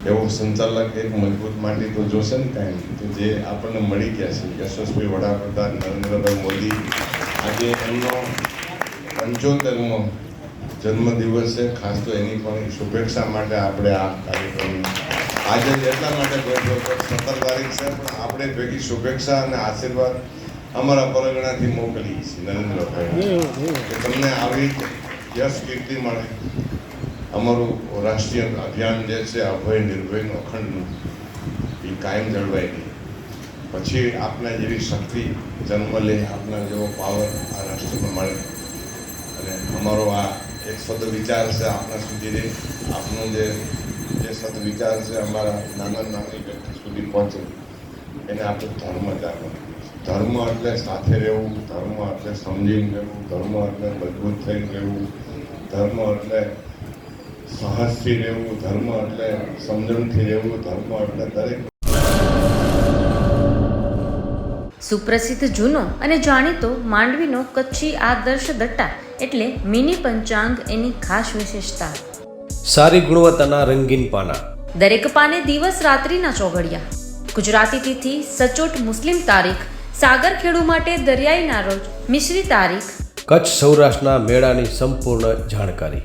એવો સંચાલક એક મજબૂત માટી તો જોશે ને કાંઈ તો જે આપણને મળી ગયા છે યશસ્વી વડાપ્રધાન નરેન્દ્રભાઈ મોદી આજે એમનો પંચોતેરમો જન્મદિવસ છે. ખાસ તો એની પણ શુભેચ્છા માટે આપણે આ કાર્યક્રમ આજે એટલા માટે સત્તર તારીખ છે પણ આપણે ભેગી શુભેચ્છા અને આશીર્વાદ અમારા પરગણાથી મોકલી છે નરેન્દ્રભાઈ. કે તમને આવી યશ કીર્તિ મળે. અમારું રાષ્ટ્રીય અભિયાન જે છે અભય નિર્ભયનું અખંડનું એ કાયમ જળવાઈ ગઈ પછી આપના જેવી શક્તિ જન્મ લે, આપના જેવો પાવર આ રાષ્ટ્રને મળે. અને અમારો આ એક સદ વિચાર છે આપના સુધી રહે. આપનો જે જે સદ વિચાર છે અમારા નાના નાની વ્યક્તિ સુધી પહોંચે. એને આપણે ધર્મ જાણવાનું ધર્મ એટલે સાથે રહેવું, ધર્મ એટલે સમજીને રહેવું, ધર્મ એટલે મજબૂત થઈને રહેવું, ધર્મ એટલે સાહસથી રહેવું ધર્મ એટલે સમજણથી રહેવું ધર્મ એટલે દરેક. સુપ્રસિદ્ધ જૂનો અને જાણીતો માંડવીનો કચ્છી આદર્શ દટ્ટા એટલે મિની પંચાંગ એની ખાસ વિશેષતા. સારી ગુણવત્તાના રંગીન પાના. દરેક પાને દિવસ રાત્રિના ચોઘડિયા. ગુજરાતી તિથિ સચોટ મુસ્લિમ તારીખ સાગર ખેડુ માટે દરિયાઈના રોજ મિશ્રી તારીખ. કચ્છ સૌરાષ્ટ્રના મેળાની સંપૂર્ણ જાણકારી.